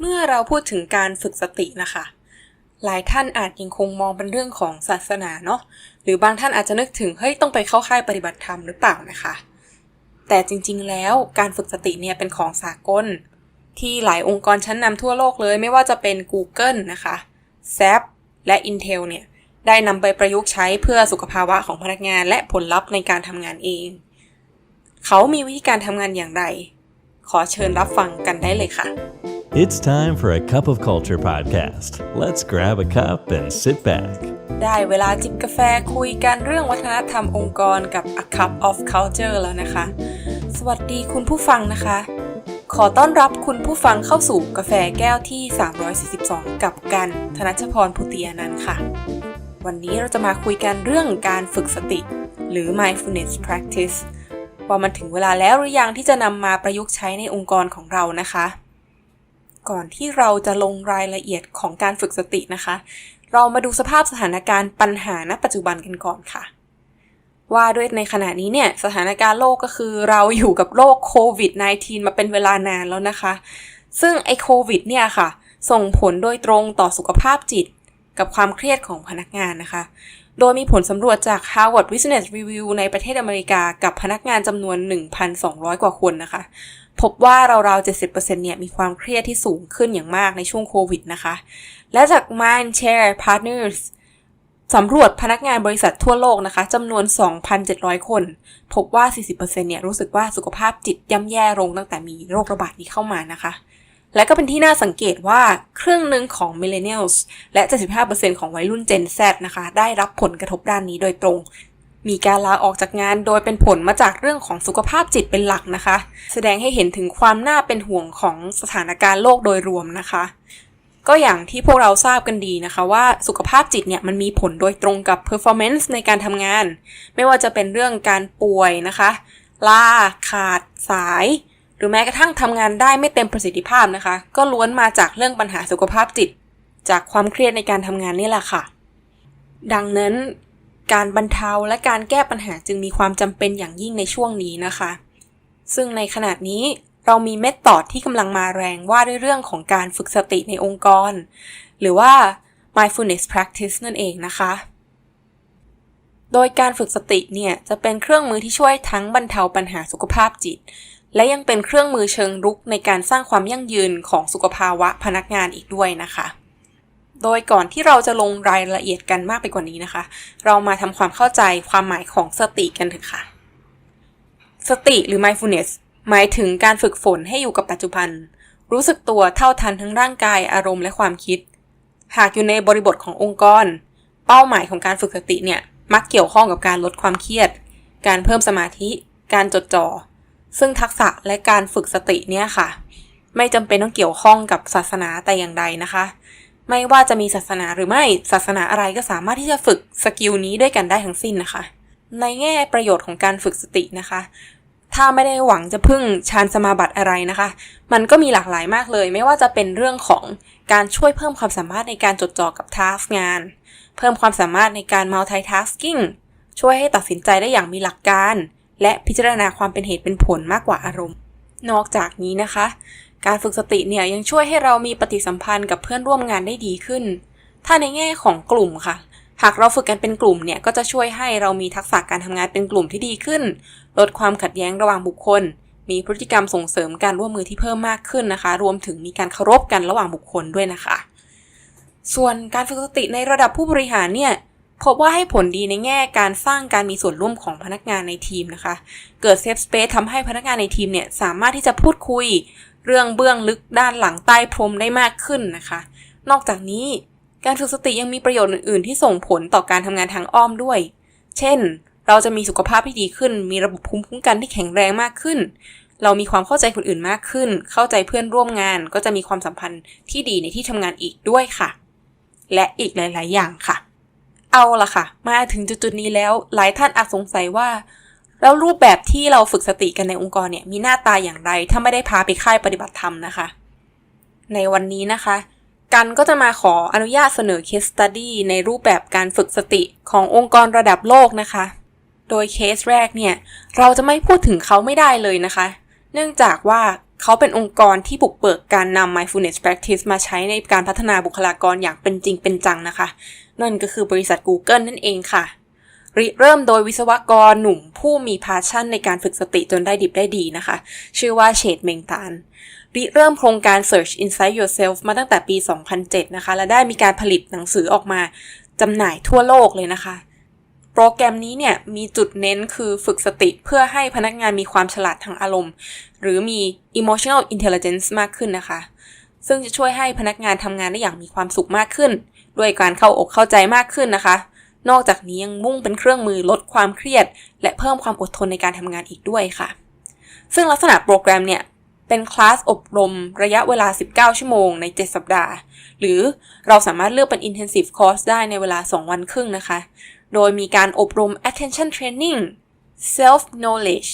เมื่อเราพูดถึงการฝึกสตินะคะ หลายท่านอาจยังคงมองเป็นเรื่องของศาสนาเนาะหรือบางท่านอาจจะนึกถึงเฮ้ยต้องไปเข้าค่ายปฏิบัติธรรมหรือเปล่านะคะ แต่จริงๆแล้วการฝึกสติเนี่ยเป็นของสากล ที่หลายองค์กรชั้นนำทั่วโลกเลย ไม่ว่าจะเป็น Google นะคะ SAP และ Intel เนี่ยได้นำไปประยุกต์ใช้เพื่อสุขภาวะของพนักงานและผลลัพธ์ในการทำงานเอง เขามีวิธีการทำงานอย่างไร ขอเชิญรับฟังกันได้เลยค่ะ It's time for a Cup of Culture podcast. Let's grab a cup and sit back. ได้เวลาจิบกาแฟคุยกันเรื่องวัฒนธรรมองค์กรกับ A Cup of Culture แล้วนะคะ สวัสดีคุณผู้ฟังนะคะ ขอต้อนรับคุณผู้ฟังเข้าสู่กาแฟแก้วที่ 342 กับกันธนชพรพุติยานันท์ค่ะ วันนี้เราจะมาคุยกันเรื่องการฝึกสติ หรือ mindfulness practice ว่ามันถึงเวลาแล้วหรือยังที่จะนำมาประยุกต์ใช้ในองค์กรของเรานะคะ ก่อนที่เราจะลงรายละเอียดของการฝึกสตินะคะ เรามาดูสภาพสถานการณ์ปัญหาณปัจจุบันกันก่อนค่ะ ว่าด้วยในขณะนี้เนี่ยสถานการณ์โลกก็คือเราอยู่กับโรคโควิด -19 มาเป็นเวลานานแล้วนะคะ ซึ่งไอโควิดเนี่ยค่ะ ส่งผลโดยตรงต่อสุขภาพจิต กับความเครียดของพนักงานนะคะ โดยมีผลสำรวจจาก Harvard Business Review ในประเทศอเมริกากับพนักงานจำนวน 1,200 กว่าคนนะคะ พบว่าราวๆ 70%เนี่ยมีความเครียดที่สูงขึ้นอย่างมากในช่วงโควิดนะคะ และจาก Mindshare Partners สำรวจพนักงานบริษัททั่วโลกนะคะจำนวน 2,700 คน พบว่า 40%เนี่ยรู้สึกว่าสุขภาพจิตย่ำแย่ลงตั้งแต่มีโรคระบาดนี้เข้ามานะคะ และก็เป็นที่น่าสังเกตว่าครึ่งหนึ่งของ Millennials และ 75%ของวัยรุ่น Gen Z นะคะ ได้รับผลกระทบด้านนี้โดยตรง มีการลาออกจากงานโดยเป็นผลมาจากเรื่องของสุขภาพจิตเป็นหลักนะคะ แสดงให้เห็นถึงความน่าเป็นห่วงของสถานการณ์โลกโดยรวมนะคะ ก็อย่างที่พวกเราทราบกันดีนะคะ ว่าสุขภาพจิตเนี่ยมันมีผลโดยตรงกับ performance ในการทำงาน ไม่ว่าจะเป็นเรื่องการป่วยนะคะลาขาดสาย หรือแม้กระทั่งทำงานได้ไม่เต็มประสิทธิภาพนะคะ ก็ล้วนมาจากเรื่องปัญหาสุขภาพจิต จากความเครียดในการทำงานนี่แหละค่ะ ดังนั้น การบรรเทาและการแก้ปัญหาจึงมีความจำเป็นอย่างยิ่งในช่วงนี้นะคะ ซึ่งในขณะนี้เรามีเมธอดที่กำลังมาแรงว่าด้วยเรื่องของการฝึกสติในองค์กร หรือว่า mindfulness practice นั่นเองนะคะ โดยการฝึกสติเนี่ยจะเป็นเครื่องมือที่ช่วยทั้งบรรเทาปัญหาสุขภาพจิต และยังเป็นเครื่องมือเชิงรุกในการสร้างความยั่งยืนของสุขภาวะพนักงานอีกด้วยนะคะ โดยก่อนที่เราจะลงรายละเอียดกันมากไปกว่านี้นะคะ เรามาทำความเข้าใจความหมายของสติกันเถอะค่ะ สติหรือ mindfulness หมายถึงการฝึกฝนให้อยู่กับปัจจุบัน รู้สึกตัวเท่าทันทั้งร่างกายอารมณ์และความคิด หากอยู่ในบริบทขององค์กร เป้าหมายของการฝึกสติเนี่ยมักเกี่ยวข้องกับการลดความเครียด การเพิ่มสมาธิ การจดจ่อ ซึ่งทักษะและการฝึกสติเนี่ยค่ะ ไม่จำเป็นต้องเกี่ยวข้องกับศาสนาแต่อย่างใดนะคะ ไม่ว่าจะมีศาสนาหรือไม่ศาสนาอะไรก็สามารถที่จะฝึกสกิลนี้ด้วยกันได้ทั้งสิ้นนะคะ ในแง่ประโยชน์ของการฝึกสตินะคะ ถ้าไม่ได้หวังจะพึ่งฌานสมาบัติอะไรนะคะ มันก็มีหลากหลายมากเลย ไม่ว่าจะเป็นเรื่องของการช่วยเพิ่มความสามารถในการจดจ่อกับทัสงาน เพิ่มความสามารถในการ multitasking ช่วยให้ตัดสินใจได้อย่างมีหลักการ และพิจารณาความเป็นเหตุเป็นผลมากกว่าอารมณ์ นอกจากนี้นะคะ การฝึกสติเนี่ยยังช่วยให้เรามีปฏิสัมพันธ์กับเพื่อนร่วมงานได้ดีขึ้น ถ้าในแง่ของกลุ่มค่ะ หากเราฝึกกันเป็นกลุ่มเนี่ยก็จะช่วยให้เรามีทักษะการทำงานเป็นกลุ่มที่ดีขึ้น ลดความขัดแย้งระหว่างบุคคล มีพฤติกรรมส่งเสริมการร่วมมือที่เพิ่มมากขึ้นนะคะ รวมถึงมีการเคารพกันระหว่างบุคคลด้วยนะคะ ส่วนการฝึกสติในระดับผู้บริหารเนี่ยพบว่าให้ผลดีในแง่การสร้างการมีส่วนร่วมของพนักงานในทีมนะคะ เกิดเซฟสเปซทำให้พนักงานในทีมเนี่ยสามารถที่จะพูดคุย เรื่องเบื้องลึกด้านหลังใต้พรมได้มากขึ้นนะคะ นอกจากนี้การฝึกสติยังมีประโยชน์อื่น ๆ ที่ส่งผลต่อการทำงานทางอ้อมด้วย เช่น เราจะมีสุขภาพที่ดีขึ้น มีระบบภูมิคุ้มกันที่แข็งแรงมากขึ้น เรามีความเข้าใจคนอื่นมากขึ้น เข้าใจเพื่อนร่วมงาน ก็จะมีความสัมพันธ์ที่ดีในที่ทำงานอีกด้วยค่ะ และอีกหลาย ๆ อย่างค่ะ เอาละค่ะ มาถึงจุด ๆ นี้แล้ว หลายท่านอาจสงสัยว่า แล้วรูปแบบที่เราฝึกสติกันในองค์กรเนี่ยมีหน้าตาอย่างไร ถ้าไม่ได้พาไปค่ายปฏิบัติธรรมนะคะ ในวันนี้นะคะ กันก็จะมาขออนุญาตเสนอ case study ในรูปแบบการฝึกสติขององค์กรระดับโลกนะคะ โดยเคสแรกเนี่ย เราจะไม่พูดถึงเขาไม่ได้เลยนะคะ เนื่องจากว่าเขาเป็นองค์กรที่บุกเบิกการนำ mindfulness practice มาใช้ในการพัฒนาบุคลากรอย่างเป็นจริงเป็นจังนะคะ นั่นก็คือบริษัท Google นั่นเองค่ะ ริเริ่มโดยวิศวกรหนุ่มผู้มีพาชั่นในการฝึกสติจนได้ดิบได้ดีนะคะ ชื่อว่าเชดเมงตานริเริ่มโครงการ Search Inside Yourself มาตั้งแต่ปี 2007 นะคะ และได้มีการผลิตหนังสือออกมาจำหน่ายทั่วโลกเลยนะคะโปรแกรมนี้เนี่ยมีจุดเน้นคือฝึกสติเพื่อให้พนักงานมีความฉลาดทางอารมณ์ หรือมี emotional intelligence มากขึ้นนะคะ ซึ่งจะช่วยให้พนักงานทำงานได้อย่างมีความสุขมากขึ้น ด้วยการเข้าอกเข้าใจมากขึ้นนะคะ นอกจากนี้ยังมุ่งเป็นเครื่องมือลดความเครียด และเพิ่มความอดทนในการทำงานอีกด้วยค่ะ ซึ่งลักษณะโปรแกรมเนี่ยเป็นคลาสอบรมระยะเวลา 19 ชั่วโมงใน 7 สัปดาห์ หรือเราสามารถเลือกเป็น intensive course ได้ในเวลา 2 วันครึ่งนะคะ โดยมีการอบรม attention training self knowledge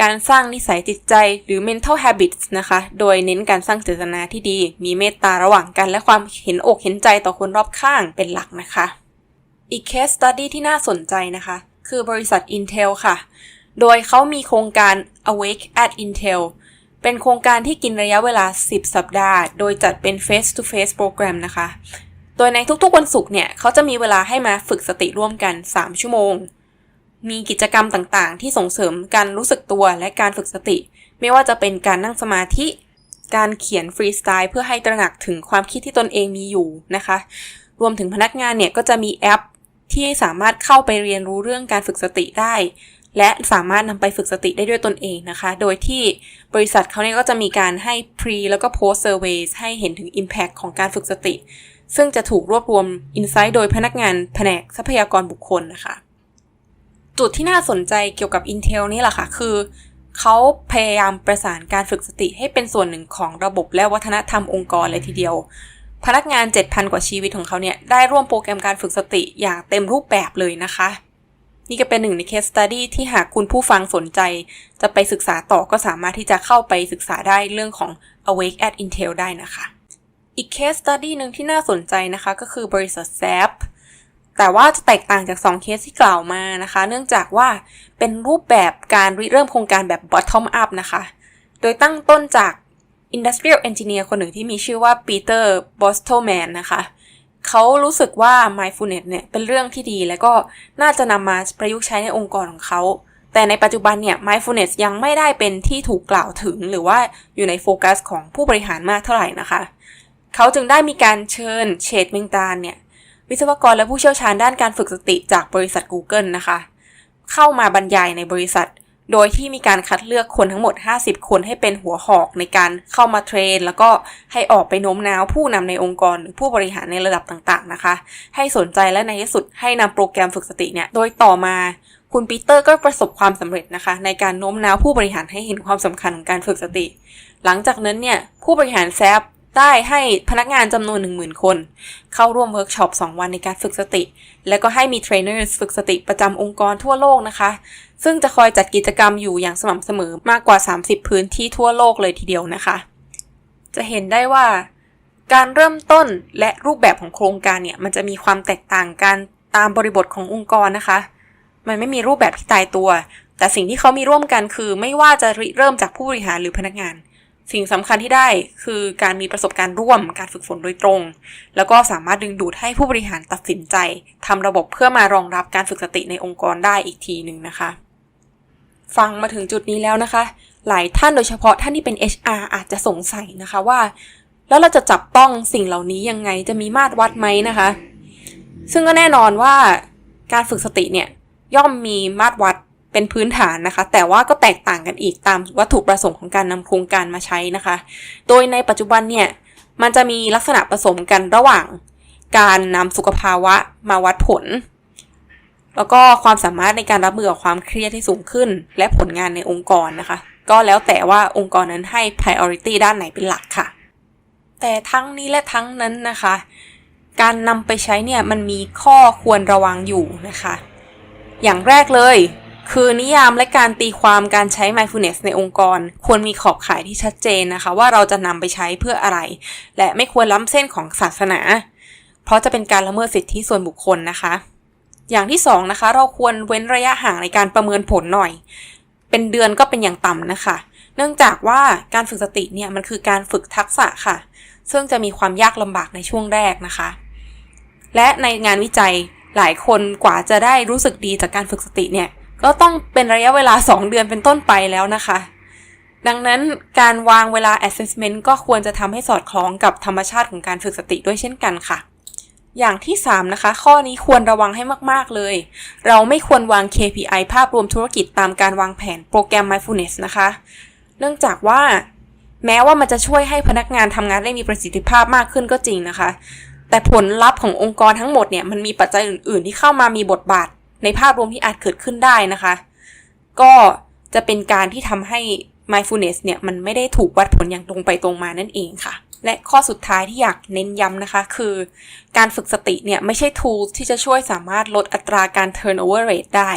การสร้างนิสัยจิตใจหรือ mental habits นะคะ โดยเน้นการสร้างเจตนาที่ดี มีเมตตาระหว่างกัน และความเห็นอกเห็นใจต่อคนรอบข้างเป็นหลักนะคะ อีก case study ที่น่าสนใจนะคะ คือบริษัท Intel ค่ะ โดยเขามีโครงการ Awake at Intel เป็นโครงการที่กินระยะเวลา 10 สัปดาห์ โดยจัดเป็น face to face program นะคะ โดยในทุกๆวันศุกร์เนี่ย เขาจะมีเวลาให้มาฝึกสติร่วมกัน 3 ชั่วโมง มีกิจกรรมต่างๆ ที่ส่งเสริมการรู้สึกตัวและการฝึกสติ ไม่ว่าจะเป็นการนั่งสมาธิ การเขียนฟรีสไตล์เพื่อให้ตระหนักถึงความคิดที่ตนเองมีอยู่นะคะ รวมถึงพนักงานเนี่ยก็จะมีแอป ที่สามารถเข้าไปเรียนรู้เรื่องการฝึกสติได้ และสามารถนำไปฝึกสติได้ด้วยตนเองนะคะ โดยที่บริษัทเขาเนี่ยก็จะมีการให้ pre แล้วก็ post surveys ให้เห็นถึง impact ของการฝึกสติ ซึ่งจะถูกรวบรวม insight โดยพนักงานแผนกทรัพยากรบุคคลนะคะ จุดที่น่าสนใจเกี่ยวกับ Intel นี่แหละค่ะ คือเขาพยายามประสานการฝึกสติให้เป็นส่วนหนึ่งของระบบและวัฒนธรรมองค์กรเลยทีเดียว พนักงาน 7,000 กว่าชีวิตของเขาเนี่ย ได้ร่วมโปรแกรมการฝึกสติอย่างเต็มรูปแบบเลยนะคะ นี่ก็เป็นหนึ่งใน case study ที่หากคุณผู้ฟังสนใจ จะไปศึกษาต่อก็สามารถที่จะเข้าไปศึกษาได้เรื่องของ Awake at Intel ได้นะคะ อีก case study หนึ่งที่น่าสนใจนะคะก็คือบริษัท SAP แต่ว่าจะแตกต่างจาก 2 เคสที่กล่าวมานะคะ เนื่องจากว่าเป็นรูปแบบการริเริ่มโครงการแบบ bottom up นะคะ โดยตั้งต้นจาก Industrial Engineer คนหนึ่งที่มีชื่อว่าปีเตอร์บอสโตแมนนะคะ เขารู้สึกว่า mindfulness เนี่ยเป็นเรื่องที่ดี และก็น่าจะนำมาประยุกต์ใช้ในองค์กรของเขา แต่ในปัจจุบันเนี่ย mindfulness ยังไม่ได้เป็นที่ถูกกล่าวถึง หรือว่าอยู่ในโฟกัสของผู้บริหารมากเท่าไหร่นะคะ เขาจึงได้มีการเชิญเชดเมงตานเนี่ยวิศวกรและผู้เชี่ยวชาญด้านการฝึกสติจากบริษัท Google นะคะ เข้ามาบรรยายในบริษัท โดยที่มีการคัดเลือกคนทั้งหมด 50 คนให้เป็นหัวหอกในการเข้ามาเทรน แล้วก็ให้ออกไปโน้มน้าวผู้นำในองค์กรหรือผู้บริหารในระดับต่างๆนะคะ ให้สนใจและในที่สุดให้นำโปรแกรมฝึกสติเนี่ยโดยต่อมาคุณปีเตอร์ก็ประสบความสำเร็จนะคะ ในการโน้มน้าวผู้บริหารให้เห็นความสำคัญของการฝึกสติ หลังจากนั้นเนี่ยผู้บริหารแซฟ ได้ให้พนักงานจำนวน 10,000 คน เข้าร่วมเวิร์กช็อป 2 วันในการฝึกสติ และก็ให้มีเทรนเนอร์ฝึกสติประจำองค์กรทั่วโลกนะคะ ซึ่งจะคอยจัดกิจกรรมอยู่อย่างสม่ำเสมอมากกว่า 30 พื้นที่ทั่วโลกเลยทีเดียวนะคะ จะเห็นได้ว่า การเริ่มต้นและรูปแบบของโครงการเนี่ย มันจะมีความแตกต่างกันตามบริบทขององค์กรนะคะ มันไม่มีรูปแบบที่ตายตัว แต่สิ่งที่เขามีร่วมกันคือ ไม่ว่าจะเริ่มจากผู้บริหารหรือพนักงาน สิ่งสำคัญที่ได้คือการมีประสบการณ์ร่วมการฝึกฝนโดยตรง แล้วก็สามารถดึงดูดให้ผู้บริหารตัดสินใจทำระบบเพื่อมารองรับการฝึกสติในองค์กรได้อีกทีหนึ่งนะคะ ฟังมาถึงจุดนี้แล้วนะคะ หลายท่านโดยเฉพาะท่านที่เป็น HR อาจจะสงสัยนะคะว่า แล้วเราจะจับต้องสิ่งเหล่านี้ยังไงจะมีมาตรวัดไหมนะคะ ซึ่งก็แน่นอนว่าการฝึกสติเนี่ยย่อมมีมาตรวัด เป็นพื้นฐานนะคะ แต่ว่าก็แตกต่างกันอีกตามวัตถุประสงค์ของการนำโครงการมาใช้นะคะ โดยในปัจจุบันเนี่ยมันจะมีลักษณะผสมกันระหว่าง การนำสุขภาวะมาวัดผล แล้วก็ความสามารถในการรับมือกับความเครียดที่สูงขึ้น และผลงานในองค์กรนะคะ ก็แล้วแต่ว่าองค์กรนั้นให้ priority ด้านไหนเป็นหลักค่ะ แต่ทั้งนี้และทั้งนั้นนะคะ การนำไปใช้เนี่ยมันมีข้อควรระวังอยู่นะคะ อย่างแรกเลย คือนิยามและการตีความการใช้ mindfulness ในองค์กร ควรมีขอบข่ายที่ชัดเจนนะคะ ว่าเราจะนำไปใช้เพื่ออะไร และไม่ควรล้ำเส้นของศาสนา เพราะจะเป็นการละเมิดสิทธิส่วนบุคคลนะคะ อย่างที่สองนะคะ เราควรเว้นระยะห่างในการประเมินผลหน่อย เป็นเดือนก็เป็นอย่างต่ำนะคะ เนื่องจากว่าการฝึกสติเนี่ยมันคือการฝึกทักษะค่ะ ซึ่งจะมีความยากลำบากในช่วงแรกนะคะ และในงานวิจัยหลายคนกว่าจะได้รู้สึกดีจากการฝึกสติเนี่ย ก็ต้องเป็นระยะเวลา 2 เดือนเป็นต้นไปแล้วนะคะ ดังนั้นการวางเวลา assessment ก็ควรจะทำให้สอดคล้องกับธรรมชาติของการฝึกสติด้วยเช่นกันค่ะ อย่างที่ 3 นะคะ ข้อนี้ควรระวังให้มากๆเลย เราไม่ควรวาง KPI ภาพรวมธุรกิจตามการวางแผนโปรแกรม mindfulness นะคะ เนื่องจากว่าแม้ว่ามันจะช่วยให้พนักงานทำงานได้มีประสิทธิภาพมากขึ้นก็จริงนะคะ แต่ผลลัพธ์ขององค์กรทั้งหมดเนี่ยมันมีปัจจัยอื่น ๆ ที่เข้ามามีบทบาท ในภาพรวมที่อาจเกิดขึ้นได้นะคะ ก็จะเป็นการที่ทำให้ mindfulness เนี่ยมันไม่ได้ถูกวัดผลอย่างตรงไปตรงมานั่นเองค่ะ และข้อสุดท้ายที่อยากเน้นย้ำนะคะ คือ การฝึกสติเนี่ยไม่ใช่ tool ที่จะช่วยสามารถลดอัตราการ turnover rate ได้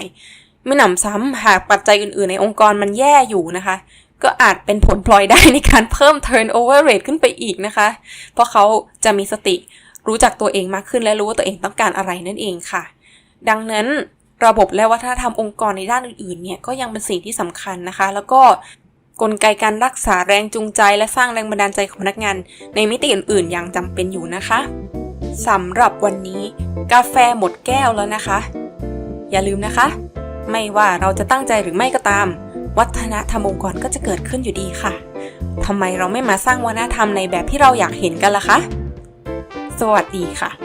ไม่หนำซ้ำหากปัจจัยอื่นๆ ในองค์กรมันแย่อยู่นะคะ ก็อาจเป็นผลพลอยได้ในการเพิ่ม turnover rate ขึ้นไปอีกนะคะ เพราะเขาจะมีสติรู้จักตัวเองมากขึ้นและรู้ว่าตัวเองต้องการอะไรนั่นเองค่ะ ดังนั้น ระบบและวัฒนธรรมองค์กรในด้านอื่นๆเนี่ยก็ยังเป็นสิ่งที่สำคัญนะคะ แล้วก็กลไกการรักษาแรงจูงใจ และสร้างแรงบันดาลใจของพนักงาน ในมิติอื่นๆยังจำเป็นอยู่นะคะสำหรับวันนี้ กาแฟหมดแก้วแล้วนะคะ อย่าลืมนะคะ ไม่ว่าเราจะตั้งใจหรือไม่ก็ตาม วัฒนธรรมองค์กรก็จะเกิดขึ้นอยู่ดีค่ะทำไมเราไม่มาสร้างวัฒนธรรมในแบบที่เราอยากเห็นกันล่ะคะ สวัสดีค่ะ